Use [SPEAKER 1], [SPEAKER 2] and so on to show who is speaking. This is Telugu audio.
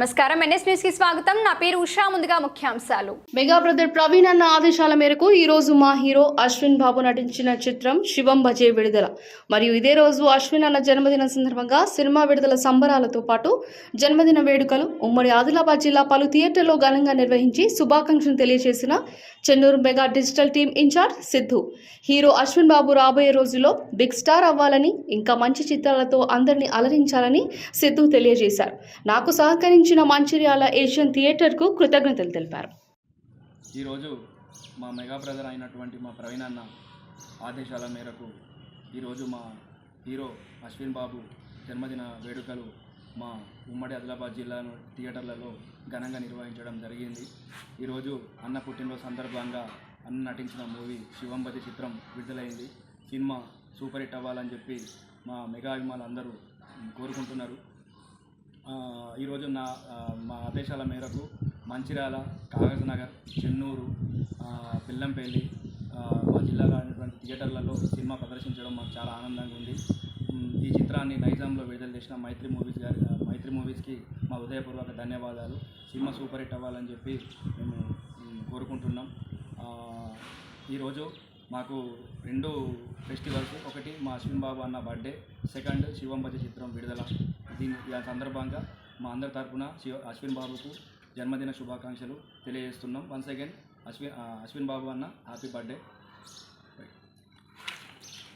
[SPEAKER 1] నమస్కారం. ఎన్ఎస్ న్యూస్కి స్వాగతం. నా పేరు ఉషా. ముందుగా ముఖ్యాంశాలు.
[SPEAKER 2] మెగా బ్రదర్ ప్రవీణ్ అన్న ఆదేశాల మేరకు ఈ రోజు మా హీరో అశ్విన్ బాబు నటించిన చిత్రం శివం భజే విడుదల. మరియు ఇదే రోజు అశ్విన్ అన్న జన్మదిన సందర్భంగా సినిమా విడుదల సంబరాలతో పాటు జన్మదిన వేడుకలు ఉమ్మడి ఆదిలాబాద్ జిల్లా పలు థియేటర్లో ఘనంగా నిర్వహించి శుభాకాంక్షలు తెలియజేసిన Chennur mega digital team incharge Siddhu. Hero Ashwin Babu రాబోయే రోజుల్లో బిగ్ స్టార్ అవ్వాలని ఇంకా మంచి చిత్రాలతో అందరినీ అలరించాలని సిద్ధు తెలియజేశారు. నాకు సహకరించి సహకరించిన మంచిర్యాల ఏషియన్ థియేటర్కు కృతజ్ఞతలు తెలిపారు.
[SPEAKER 3] ఈరోజు మా మెగా బ్రదర్ అయినటువంటి మా ప్రవీణ్ అన్న ఆదేశాల మేరకు ఈరోజు మా హీరో అశ్విన్ బాబు జన్మదిన వేడుకలు మా ఉమ్మడి ఆదిలాబాద్ జిల్లా థియేటర్లలో ఘనంగా నిర్వహించడం జరిగింది. ఈరోజు అన్న పుట్టినరోజు సందర్భంగా అన్న నటించిన మూవీ శివంబతి చిత్రం విడుదలైంది. సినిమా సూపర్ హిట్ అవ్వాలని చెప్పి మా మెగా అభిమానులు అందరూ కోరుకుంటున్నారు. ఈరోజు నా మా ఆదేశాల మేరకు మంచిర్యాల కాగజ్ నగర్ చెన్నూరు పిల్లంపల్లి మా జిల్లాలో అయినటువంటి థియేటర్లలో సినిమా ప్రదర్శించడం మాకు చాలా ఆనందంగా ఉంది. ఈ చిత్రాన్ని నైజాంలో విడుదల చేసిన మైత్రి మూవీస్ గారి మైత్రి మూవీస్కి మా హృదయపూర్వక ధన్యవాదాలు. సినిమా సూపర్ హిట్ అవ్వాలని చెప్పి మేము కోరుకుంటున్నాం. ఈరోజు మాకు రెండు ఫెస్టివల్స్ ఒకటి మా అశ్విన్ బాబు అన్న బర్త్డే సెకండ్ శివంబజ చిత్రం విడుదల. దీని దాని సందర్భంగా మా అందరి తరఫున శివ అశ్విన్ బాబుకు జన్మదిన శుభాకాంక్షలు తెలియజేస్తున్నాం. వన్స్ అగైన్ అశ్విన్ అశ్విన్ బాబు అన్న హ్యాపీ బర్త్డే